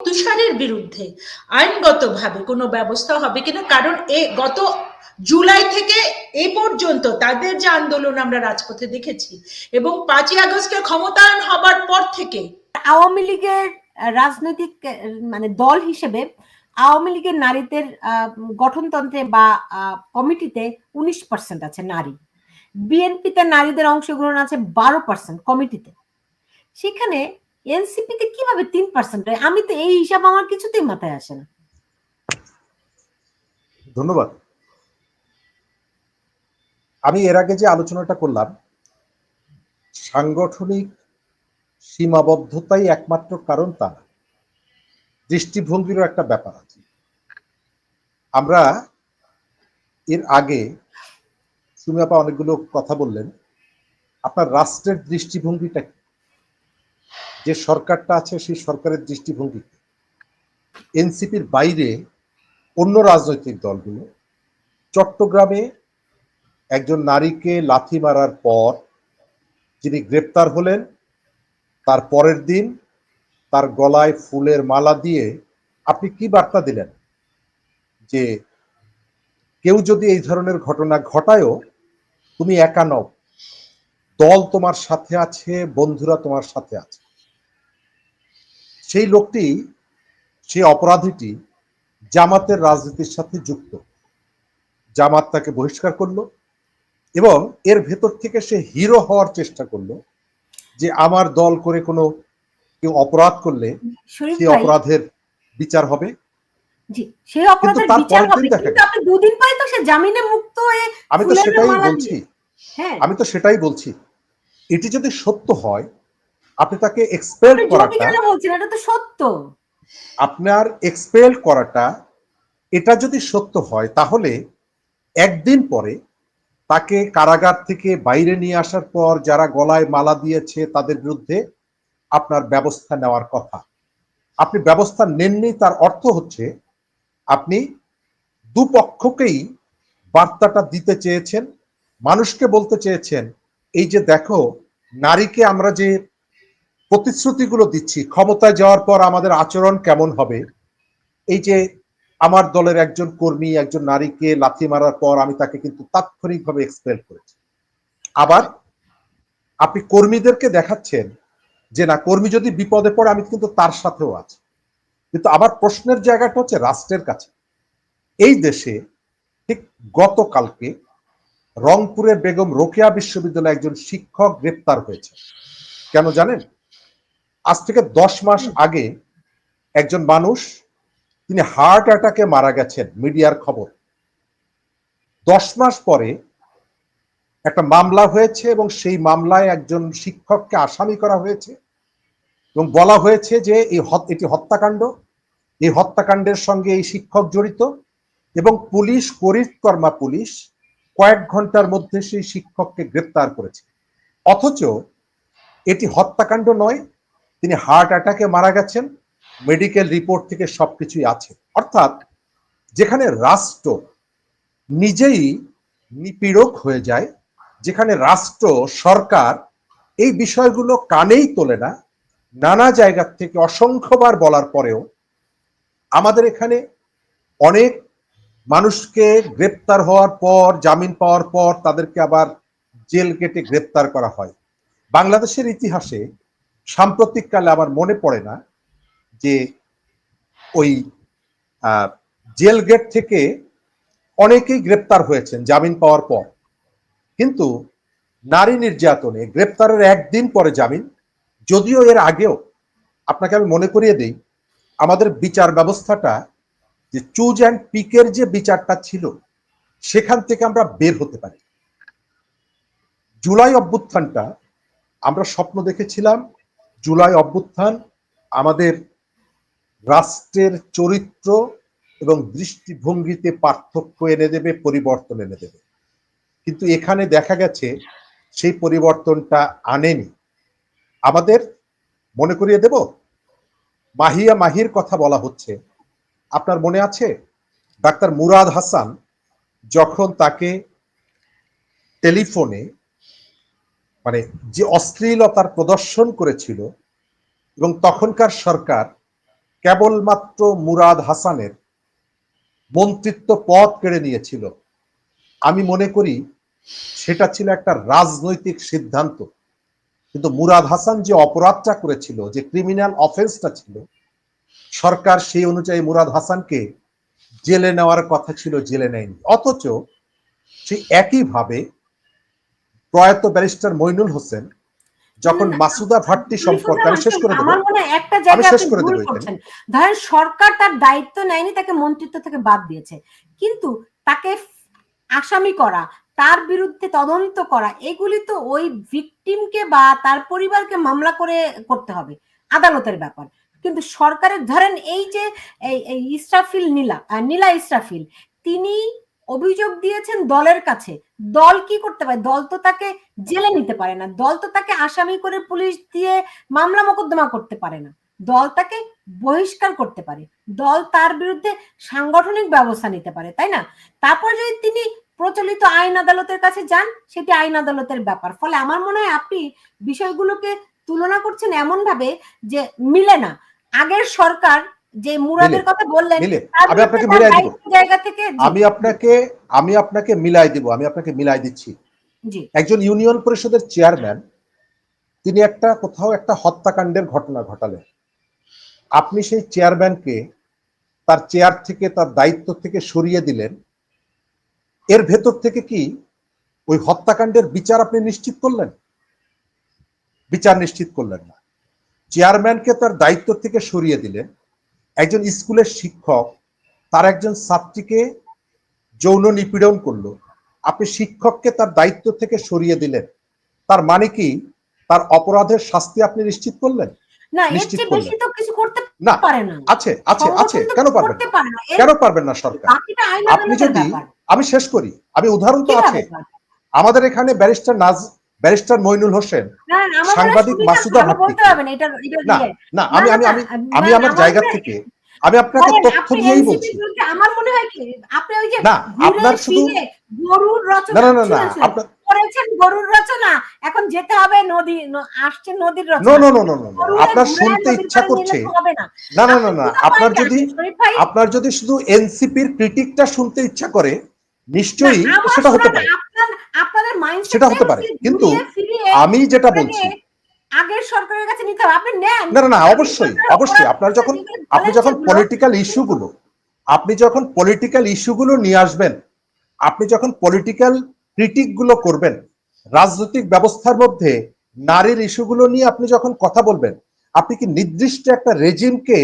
তুষারের বিরুদ্ধে আইনগতভাবে কোনো ব্যবস্থা হবে কিনা? কারণ এ গত জুলাই থেকে এ পর্যন্ত তাদের যে আন্দোলন আমরা রাজপথে দেখেছি এবং পাঁচই আগস্টে ক্ষমতায়ন হবার পর থেকে আওয়ামী লীগের রাজনৈতিক মানে দল হিসেবে আওয়ামী লীগের নারীদের গঠনতন্ত্রে বা কমিটিতে উনিশ পার্সেন্ট আছে নারী। বিএনপিতে নারীদের অংশগ্রহণ আছে বারো পার্সেন্ট কমিটিতে। সেখানে এনসিপিতে কীভাবে তিন পার্সেন্ট আমি তো এই হিসাব আমার কিছুতেই মাথায় আসে না। ধন্যবাদ। আমি এর আগে যে আলোচনাটা করলাম, সাংগঠনিক সীমাবদ্ধতাই একমাত্র কারণ তা না। দৃষ্টিভঙ্গিরও একটা ব্যাপার আছে। আমরা এর আগে সুমিয়াপা অনেকগুলো কথা বললেন। আপনার রাষ্ট্রের দৃষ্টিভঙ্গিটা কি? যে সরকারটা আছে সেই সরকারের দৃষ্টিভঙ্গিতে এনসিপির বাইরে অন্য রাজনৈতিক দলগুলো চট্টগ্রামে একজন নারীকে লাথি মারার পর যিনি গ্রেপ্তার হলেন, তার পরের দিন তার গলায় ফুলের মালা দিয়ে আপনি কি বার্তা দিলেন? যে কেউ যদি এই ধরনের ঘটনা ঘটায়ও তুমি একা নও, দল তোমার সাথে আছে, বন্ধুরা তোমার সাথে আছে। সেই লোকটি সেই অপরাধীটি জামাতের রাজনীতির সাথে যুক্ত। জামাত তাকে বহিষ্কার করল এবং এর ভেতর থেকে সে হিরো হওয়ার চেষ্টা করল যে আমার দল করে কোনো কেউ অপরাধ করলে সেই অপরাধের বিচার হবে। সেই অপরাধের তার বিচার হবে। কিন্তু আপনি দুদিন পরে তো সে জামিনে মুক্ত হয়ে আমি তো সেটাই বলছি। হ্যাঁ। আমি তো সেটাই বলছি। এটি যদি সত্য হয় আপনি তাকে এক্সপেল করাটা বলছেন এটা তো সত্য। আপনার এক্সপেল করাটা এটা যদি সত্য হয় তাহলে একদিন পরে তাকে কারাগার থেকে বাইরে নিয়ে আসার পর যারা গলায় মালা দিয়েছে তাদের বিরুদ্ধে আপনার ব্যবস্থা নেওয়ার কথা। আপনি ব্যবস্থা নেননি তার অর্থ হচ্ছে আপনি দুপক্ষকেই বার্তাটা দিতে চেয়েছেন মানুষকে বলতে চেয়েছেন এই যে দেখো নারীকে আমরা যে প্রতিশ্রুতিগুলো দিচ্ছি। ক্ষমতায় যাওয়ার পর আমাদের আচরণ কেমন হবে? এই যে আমার দলের একজন কর্মী, একজন নারীকে লাথি মারার পর আমি তাকে কিন্তু তাৎক্ষণিকভাবে এক্সপেল করেছি। আবার আপনি কর্মীদেরকে দেখাচ্ছেন যে, না, কর্মী যদি বিপদে পড়ে, আমি কিন্তু তার সাথেও আছি। কিন্তু আবার প্রশ্নের জায়গাটা হচ্ছে রাষ্ট্রের কাছে। এই দেশে ঠিক গতকালকে রংপুরের বেগম রোকেয়া বিশ্ববিদ্যালয়ে একজন শিক্ষক গ্রেপ্তার হয়েছে। কেন জানেন? আজ থেকে দশ মাস আগে একজন মানুষ তিনি হার্ট অ্যাটাকে মারা গেছেন মিডিয়ার খবর। দশ মাস পরে একটা মামলা হয়েছে এবং সেই মামলায় একজন শিক্ষককে আসামি করা হয়েছে এবং বলা হয়েছে যে এই এটি হত্যাকাণ্ড। এই হত্যাকাণ্ডের সঙ্গে এই শিক্ষক জড়িত এবং পুলিশ করিতকর্মা পুলিশ কয়েক ঘণ্টার মধ্যে সেই শিক্ষককে গ্রেপ্তার করেছে। অথচ এটি হত্যাকাণ্ড নয় তিনি হার্ট অ্যাটাকে মারা গেছেন মেডিকেল রিপোর্ট থেকে সবকিছুই আছে। অর্থাৎ যেখানে রাষ্ট্র নিজেই নিপীড়ক হয়ে যায়, যেখানে রাষ্ট্র, সরকার এই বিষয়গুলো কানেই তোলে না, নানা জায়গা থেকে অসংখ্যবার বলার পরেও আমাদের এখানে অনেক মানুষকে গ্রেপ্তার হওয়ার পর, জামিন পাওয়ার পর তাদেরকে আবার জেল কেটে গ্রেপ্তার করা হয়। বাংলাদেশের ইতিহাসে সাম্প্রতিককালে আমার মনে পড়ে না যে ওই জেল গেট থেকে অনেকেই গ্রেপ্তার হয়েছেন জামিন পাওয়ার পর। কিন্তু নারী নির্যাতনে গ্রেপ্তারের একদিন পরে জামিন, যদিও এর আগেও, আপনাকে আমি মনে করিয়ে দিই, আমাদের বিচার ব্যবস্থাটা যে চুজ অ্যান্ড পিকের যে বিচারটা ছিল, সেখান থেকে আমরা বের হতে পারি। জুলাই অভ্যুত্থানটা আমরা স্বপ্ন দেখেছিলাম জুলাই অভ্যুত্থান আমাদের রাষ্ট্রের চরিত্র এবং দৃষ্টিভঙ্গিতে পার্থক্য এনে দেবে, পরিবর্তন এনে দেবে। কিন্তু এখানে দেখা গেছে সেই পরিবর্তনটা আনেনি। আমাদের, মনে করিয়ে দেব? মাহিয়া মাহির কথা বলা হচ্ছে। আপনার মনে আছে? ডাক্তার মুরাদ হাসান যখন তাকে টেলিফোনে মানে যে অশ্লীলতার প্রদর্শন করেছিল এবং তখনকার সরকার কেবলমাত্র মুরাদ হাসানের মন্ত্রিত্ব পদ কেড়ে নিয়েছিল, আমি মনে করি সেটা ছিল একটা রাজনৈতিক সিদ্ধান্ত। কিন্তু মুরাদ হাসান যে অপরাধটা করেছিল, যে ক্রিমিনাল অফেন্সটা ছিল, সরকার সেই অনুযায়ী মুরাদ হাসানকে জেলে নেওয়ার কথা ছিল, জেলে নেয়নি। অথচ সেই একইভাবে প্রয়াত ব্যারিস্টার মইনুল হোসেন যখন মাসুদা ভাট্টি সম্পর্কে আমি শেষ করে দেবো। আমার মনে একটা আমি শেষ করে দেবো ধরেন সরকার তার দায়িত্ব নেয়নি তাকে মন্ত্রিত্ব থেকে বাদ দিয়েছে। কিন্তু তাকে আসামি করা তার বিরুদ্ধে তদন্ত করা এগুলি তো ওই ভিকটিমকে বা তার পরিবারকে মামলা করে করতে হবে আদালতের ব্যাপার। কিন্তু সরকারের ধরেন এই যে ইসরাফিল নীলা নীলা ইসরাফিল তিনি অভিযোগ দিয়েছেন দলের কাছে। দল কি করতে পারে? দল তো তাকে জেলে নিতে পারে না। দল তো তাকে আসামি করে পুলিশ দিয়ে মামলা মোকদ্দমা করতে পারে না। দল তাকে বহিষ্কার করতে পারে। দল তার বিরুদ্ধে সাংগঠনিক ব্যবস্থা নিতে পারে, তাই না? তারপর যদি তিনি প্রচলিত আইন আদালতের কাছে যান, সেটি আইন আদালতের ব্যাপার। ফলে আমার মনে হয় আপনি বিষয়গুলোকে তুলনা করছেন এমন ভাবে যে মিলে না। আগের সরকার যে মুরাদের কথা বললেন আমি আপনাকে মিলাই দিব। জায়গা থেকে আমি আপনাকে আমি আপনাকে মিলাই দিব আমি আপনাকে মিলাই দিচ্ছি। একজন ইউনিয়ন পরিষদের চেয়ারম্যান তিনি একটা কোথাও একটা হত্যাকাণ্ডের ঘটনা ঘটালেন। আপনি সেই চেয়ারম্যানকে তার চেয়ার থেকে তার দায়িত্ব থেকে সরিয়ে দিলেন। এর ভেতর থেকে কি ওই হত্যাকাণ্ডের বিচার আপনি নিশ্চিত করলেন? বিচার নিশ্চিত করলেন না। চেয়ারম্যানকে তার দায়িত্ব থেকে সরিয়ে দিলেন। একজন স্কুলের শিক্ষক তার একজন ছাত্রীকে যৌন নিপীড়ন করল। আপনি শিক্ষককে তার দায়িত্ব থেকে সরিয়ে দিলেন। তার মানে কি? তার অপরাধের শাস্তি আপনি নিশ্চিত করলেন? না আছে আছে আছে। কেন পারবেন কেন পারবেন না সরকার? আপনি যদি আমি শেষ করি। আমি উদাহরণ তো আছে। আমাদের এখানে ব্যারিস্টার নাজ ব্যারিস্টার মইনুল হোসেন হয় সাংবাদিক মাসুদা না, না আমি আমি আমি আমি আমার জায়গা থেকে আমি আপনাকে তথ্য আপনি দিয়েই বলছি আমার মনে হয় কি আপনি ওই যে না, আপনার শুধু- গরুর রচনা না না না না শুনেন, শুনেন। আপনার করেছেন গরুর রচনা এখন যেতে হবে নদী আসছে নদীর রচনা নো নো নো নো আপনার শুনতে ইচ্ছা করছে না। না না না আপনি আপনার যদি আপনি আপনার যদি শুধু এনসিপির ক্রিটিকটা শুনতে ইচ্ছা করে নিশ্চয়ই সেটা হতে পারে। সেটা হতে পারে। কিন্তু আমি যেটা বলছি আগের সরকারের কাছে নিতে হবে। আপনি নেন। না না অবশ্যই অবশ্যই। আপনার যখন আপনি যখন পলিটিক্যাল ইস্যুগুলো আপনি যখন পলিটিক্যাল ইস্যুগুলো নিয়ে আসবেন আপনি যখন পলিটিক্যাল ক্রিটিকগুলো করবেন রাজনৈতিক ব্যবস্থার মধ্যে নারীর ইস্যুগুলো নিয়ে আপনি যখন কথা বলবেন আপনি কি নির্দিষ্ট একটা রেজিমকে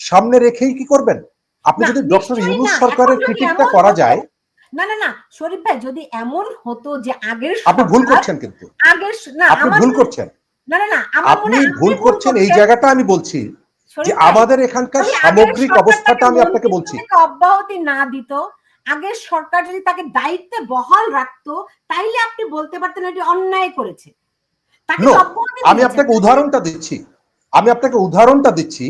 সামনে রেখেই কি করবেন? আপনি যদি ডক্টর ইউনুস সরকারের ক্রিটিকটা করা যায় না না না শরীফ ভাই যদি এমন হতো যে আগের আপনি ভুল করছেন কিন্তু। আগের না আপনি ভুল করছেন। না না না আপনি ভুল করছেন এই জায়গাটা আমি বলছি যে আমাদের এখানকার সামগ্রিক অবস্থাটা আমি আপনাকে বলছি। অব্যাহতি না দিত আগের সরকার যদি তাকে দায়িত্বে বহাল রাখতো তাইলে আপনি বলতে পারতেন এটি অন্যায় করেছে। আমি আপনাকে উদাহরণটা দিচ্ছি। আমি আপনাকে উদাহরণটা দিচ্ছি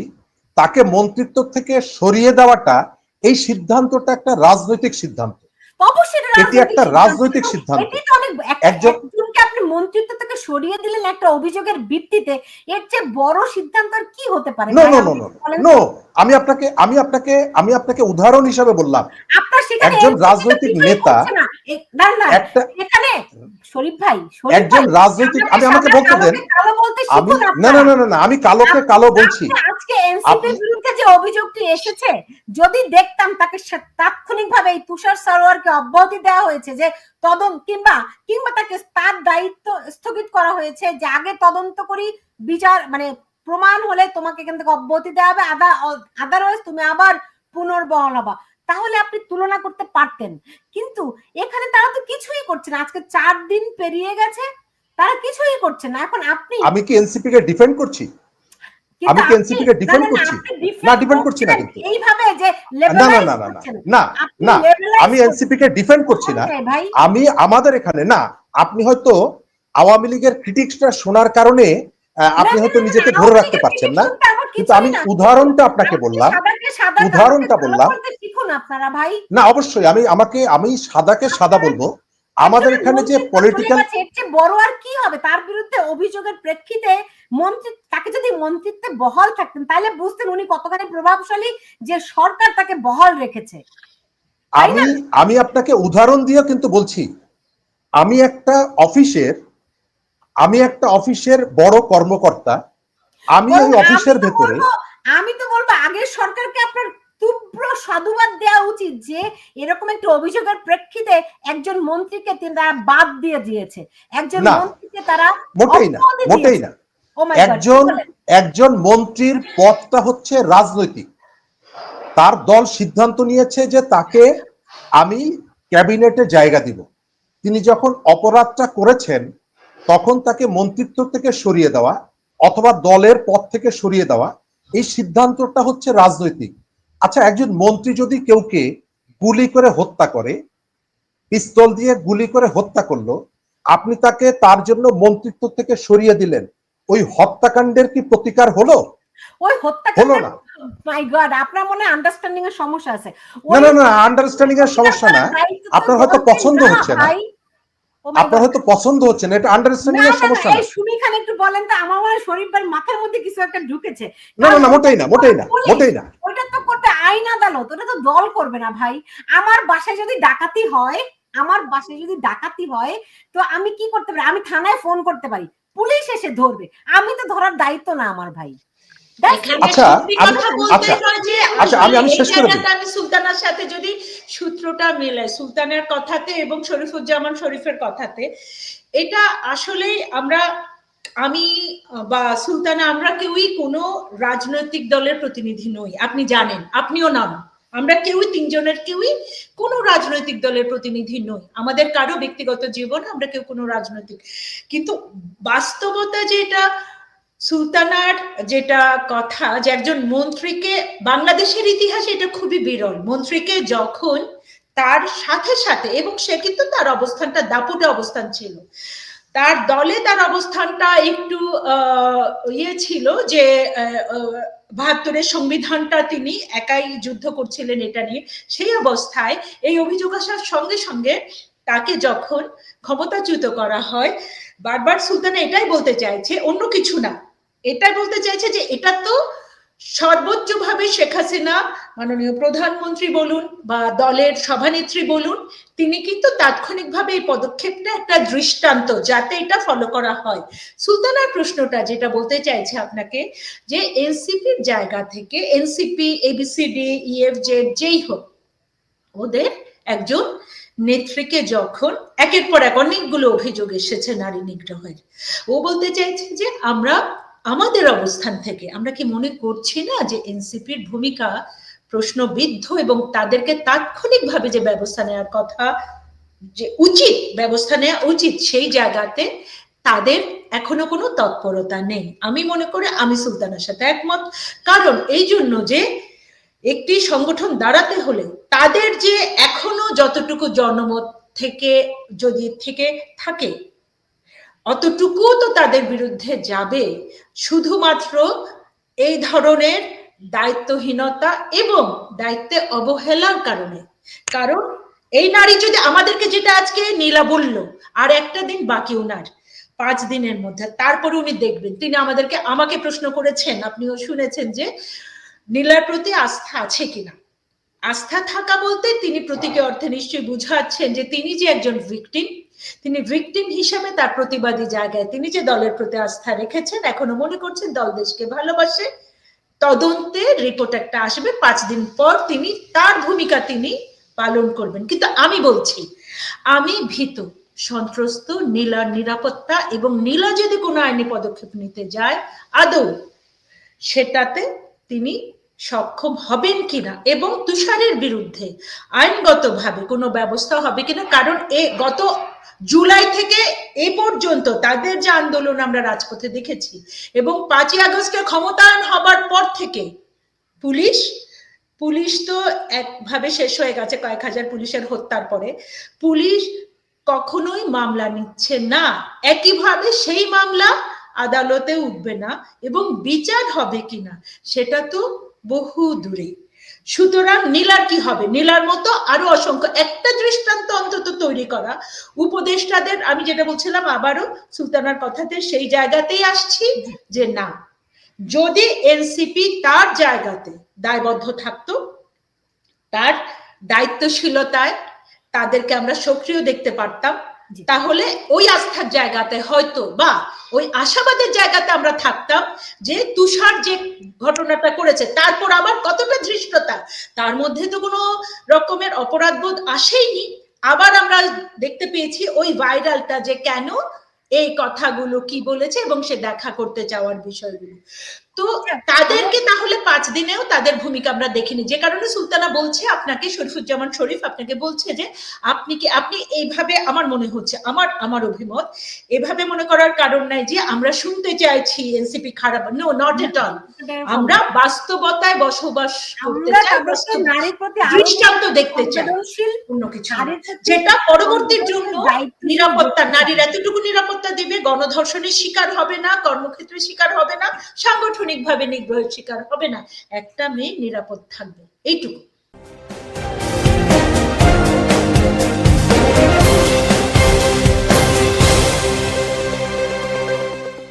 তাকে মন্ত্রিত্ব থেকে সরিয়ে দেওয়াটা এই সিদ্ধান্তটা একটা রাজনৈতিক সিদ্ধান্ত। অবশ্যই এটি একটা রাজনৈতিক সিদ্ধান্ত। একজন- আপনি মন্ত্রিত্ব থেকে সরিয়ে দিলেন একটা অভিযোগের ভিত্তিতে এর চেয়ে বড় সিদ্ধান্ত আর কি হতে পারে? নো নো নো নো আমি আপনাকে আমি আপনাকে আমি আপনাকে উদাহরণ হিসাবে বললাম। একজন রাজনৈতিক নেতা না। না না। এখানে শরীফ ভাই একজন রাজনৈতিক আমি আমাকে বলতে দেন। কালোকে কালো বলতে আমি না না না না না আমি কালোকে কালো বলছি। আজকে এনসিপি বিরুদ্ধে যে অভিযোগটি এসেছে যদি দেখতাম তাকে তাৎক্ষণিকভাবে এই তুষার সরোয়ারকে অব্যাহতি দেওয়া হয়েছে যে তদন্ত কিংবা কিংবা তাকে তার দায়িত্ব স্থগিত করা হয়েছে যে আগে তদন্ত করি বিচার মানে প্রমাণ হলে তোমাকে এখান থেকে অব্যাহতি দেওয়া হবে আদা আদারওয়াইজ তুমি আবার পুনর্বহাল হবা। তাহলে আপনি তুলনা করতে পারতেন। কিন্তু এখানে তারা তো কিছুই করছে না। আজকে চার দিন পেরিয়ে গেছে তারা কিছুই করছে না। এখন আপনি আমি কি এনসিপি কে ডিফেন্ড করছি? আমি কি NCP কে না, করছি? না, defend করছি না কিন্তু। এইভাবে যে না না না না না না আমি এনসিপি কে ডিফেন্ড করছি না। আমি আমাদের এখানে না আপনি হয়তো আওয়ামী লীগের ক্রিটিক্সটা শোনার কারণে আপনি হয়তো নিজেকে ধরে রাখতে পারছেন না। কিন্তু আমি উদাহরণটা আপনাকে বললাম উদাহরণটা বললাম। না অবশ্যই। আমি আমাকে আমি সাদাকে সাদা বলব। আমাদের এখানে যে পলিটিক্যাল বড় আর কি হবে? তার বিরুদ্ধে অভিযোগের প্রেক্ষিতে মন্ত্রী তাকে যদি মন্ত্রিত্বে বহাল থাকতেন তাহলে বুঝতেন উনি কতখানি প্রভাবশালী যে সরকার তাকে বহাল রেখেছে। আমি আমি আপনাকে উদাহরণ দিয়ে কিন্তু বলছি আমি একটা অফিসের আমি একটা অফিসের বড় কর্মকর্তা আমি ওই অফিসের ভেতরে। আমি তো বলব আগের সরকারকে আপনার তীব্র সাধুবাদ দেওয়া উচিত যে এরকম একটা অভিযোগের প্রেক্ষিতে একজন মন্ত্রীকে তারা বাদ দিয়ে দিয়েছে। একজন মন্ত্রীকে তারা মোটেই না মোটেই না। Oh একজন একজন মন্ত্রীর পদটা হচ্ছে রাজনৈতিক। তার দল সিদ্ধান্ত নিয়েছে যে তাকে আমি ক্যাবিনেটে জায়গা দিব। তিনি যখন অপরাধটা করেছেন তখন তাকে মন্ত্রিত্ব থেকে সরিয়ে দেওয়া অথবা দলের পদ থেকে সরিয়ে দেওয়া এই সিদ্ধান্তটা হচ্ছে রাজনৈতিক। আচ্ছা একজন মন্ত্রী যদি কেউকে গুলি করে হত্যা করে পিস্তল দিয়ে গুলি করে হত্যা করল আপনি তাকে তার জন্য মন্ত্রিত্ব থেকে সরিয়ে দিলেন ওই হত্যাকাণ্ডের কি প্রতিকার হলো? ওই হলো না। মাই গড আপনার মনে আন্ডারস্ট্যান্ডিং এর সমস্যা আছে। না না না আন্ডারস্ট্যান্ডিং এর সমস্যা না। আপনার হয়তো পছন্দ হচ্ছে না। Oh আপনার হয়তো পছন্দ হচ্ছে না এটা আন্ডারস্ট্যান্ডিং এর সমস্যা না। সুমি খান একটু বলেন তো আমার মনে শরীফ মাথার মধ্যে কিছু একটা ঢুকেছে। না না না মোটেই না মোটেই না মোটেই না। ওটা তো করতে আইন আদালত ওটা তো দল করবে না ভাই। আমার বাসায় যদি ডাকাতি হয় আমার বাসায় যদি ডাকাতি হয় তো আমি কি করতে পারি? আমি থানায় ফোন করতে পারি পুলিশ এসে ধরবে। আমি তো ধরার দায়িত্ব না আমার ভাই। আচ্ছা, আচ্ছা, আচ্ছা, আমি- আমি শেষ করে দিই। জায়গাতে আমি সুলতানার সাথে যদি সূত্রটা মেলাই সুলতানের কথাতে এবং শরীফুজ্জামান শরীফের কথাতে এটা আসলে আমরা আমি বা সুলতানা আমরা কেউই কোনো রাজনৈতিক দলের প্রতিনিধি নই আপনি জানেন আপনিও নাম আমরা কেউই তিনজনের কেউই কোনো রাজনৈতিক দলের প্রতিনিধি নই। আমাদের কারও ব্যক্তিগত জীবন আমরা কেউ কোনো রাজনৈতিক। কিন্তু বাস্তবতা যেটা সুলতানার যেটা কথা যে একজন মন্ত্রীকে বাংলাদেশের ইতিহাসে এটা খুবই বিরল। মন্ত্রীকে যখন তার সাথে সাথে এবং সে কিন্তু তার অবস্থানটা দাপুটে অবস্থান ছিল। তার দলে তার অবস্থানটা একটু ইয়ে ছিল যে বাহাত্তরের সংবিধানটা তিনি একাই যুদ্ধ করছিলেন এটা নিয়ে। সেই অবস্থায় এই অভিযোগ আসার সঙ্গে সঙ্গে তাকে যখন ক্ষমতাচ্যুত করা হয়, বারবার সুলতানা এটাই বলতে চাইছে, অন্য কিছু না। এটাই বলতে চাইছে যে এটা তো সর্বোচ্চভাবে শেখ হাসিনা, মাননীয় প্রধানমন্ত্রী বলুন বা দলের সভানেত্রী বলুন, তিনি কিন্তু তাৎক্ষণিকভাবে এই পদক্ষেপটা একটা দৃষ্টান্ত যাতে এটা ফলো করা হয়। সুলতানার প্রশ্নটা যেটা বলতে চাইছে আপনাকে যে এনসিপির জায়গা থেকে, এনসিপি এবিসিডি ইএফজেড যেই হোক, ওদের একজন নেত্রীকে যখন একের পর এক অনেকগুলো অভিযোগ এসেছে নারী নিগ্রহের, ও বলতে চাইছে যে আমরা আমাদের অবস্থান থেকে আমরা কি মনে করছি না যে এনসিপির ভূমিকা প্রশ্নবিদ্ধ এবং তাদেরকে তাৎক্ষণিকভাবে যে ব্যবস্থা নেওয়ার কথা, যে উচিত ব্যবস্থা নেওয়া উচিত সেই জায়গাতে তাদের এখনও কোনো তৎপরতা নেই। আমি মনে করি আমি সুলতানের সাথে একমত। কারণ এই জন্য যে একটি সংগঠন দাঁড়াতে হলে তাদের যে এখনও যতটুকু জনমত থেকে, যদি থেকে থাকে অতটুকু তো তাদের বিরুদ্ধে যাবে। শুধুমাত্র এই ধরনের দায়িত্বহীনতা এবং দায়িত্বে অবহেলার কারণে। কারণ এই নারী যদি আমাদেরকে যেটা আজকে নীলা বলল, আর একটা দিন বাকি উনার পাঁচ দিনের মধ্যে, তারপরে উনি দেখবেন, তিনি আমাদেরকে আমাকে প্রশ্ন করেছেন, আপনিও শুনেছেন যে নীলার প্রতি আস্থা আছে কিনা? আস্থা থাকা বলতে তিনি প্রতীকে অর্থে নিশ্চয়ই বুঝাচ্ছেন যে তিনি যে একজন ভিকটিম তিনি ভিকটিম হিসেবে তার প্রতিবাদী জায়গায় তিনি যে দলের প্রতি আস্থা রেখেছেন, এখনও মনে করছেন দল দেশকে ভালোবাসে। তদন্তে রিপোর্ট একটা আসবে, পাঁচ দিন পর তিনি, তার ভূমিকা তিনি পালন করবেন। কিন্তু আমি বলছি, আমি ভীত, সন্ত্রস্ত নীলার নিরাপত্তা এবং নীলা যদি কোনো আইনি পদক্ষেপ নিতে যায়, আদৌ সেটাতে তিনি সক্ষম হবেন কিনা এবং তুষারের বিরুদ্ধে আইনগতভাবে কোনো ব্যবস্থা হবে কিনা? কারণ এ গত জুলাই থেকে এ পর্যন্ত তাদের যে আন্দোলন আমরা রাজপথে দেখেছি এবং পাঁচই আগস্টে ক্ষমতায়ন হবার পর থেকে পুলিশ পুলিশ তো একভাবে শেষ হয়ে গেছে কয়েক হাজার পুলিশের হত্যার পরে। পুলিশ কখনোই মামলা নিচ্ছে না। একইভাবে সেই মামলা আদালতে উঠবে না এবং বিচার হবে কিনা সেটা তো বহু দূরে সুতরাং নীলার কি হবে নীলার মতো আরও অসংখ্য, একটা দৃষ্টান্ত অন্তত তৈরি করা উপদেষ্টাদের, আমি যেটা বলছিলাম আবারও সুলতানার কথাতে, সেই জায়গাতেই আসছি যে না, যদি এনসিপি তার জায়গাতে দায়বদ্ধ থাকতো, তার দায়িত্বশীলতায় তাদেরকে আমরা সক্রিয় দেখতে পারতাম। তাহলে ওই আস্থার জায়গাতে হয়তো বা ওই আশাবাদের জায়গাতে আমরা থাকতাম যে তুষার যে ঘটনাটা করেছে, তারপর আবার কতটা ধৃষ্টতা, তার মধ্যে তো কোনো রকমের অপরাধবোধ আসেইনি। আবার আমরা দেখতে পেয়েছি ওই ভাইরালটা যে কেন এই কথাগুলো কি বলেছে এবং সে দেখা করতে চাওয়ার বিষয়গুলো। তো তাদেরকে তাহলে পাঁচ দিনেও তাদের ভূমিকা আমরা দেখিনি। যে কারণে সুলতানা বলছে আপনাকে শরীফুজ্জামান শরীফ আপনাকে বলছে যে আপনি কি আপনি এইভাবে আমার মনে হচ্ছে আমার আমার অভিমত এভাবে মনে করার কারণ নাই যে আমরা শুনতে চাইছি এনসিপি খারাপ নো নট এট অল আমরা বাস্তবতায় বসবাস করতে চাই দৃষ্টান্ত দেখতে চাই অন্য কিছু যেটা পরবর্তীর জন্য নিরাপত্তা নারীর এতটুকু নিরাপত্তা দেবে গণধর্ষণের শিকার হবে না কর্মক্ষেত্রে শিকার হবে না সাংগঠনিক ভাবে নিগ্রহের শিকার হবে না একটা মেয়ে নিরাপদ থাকবে। এইটুকু।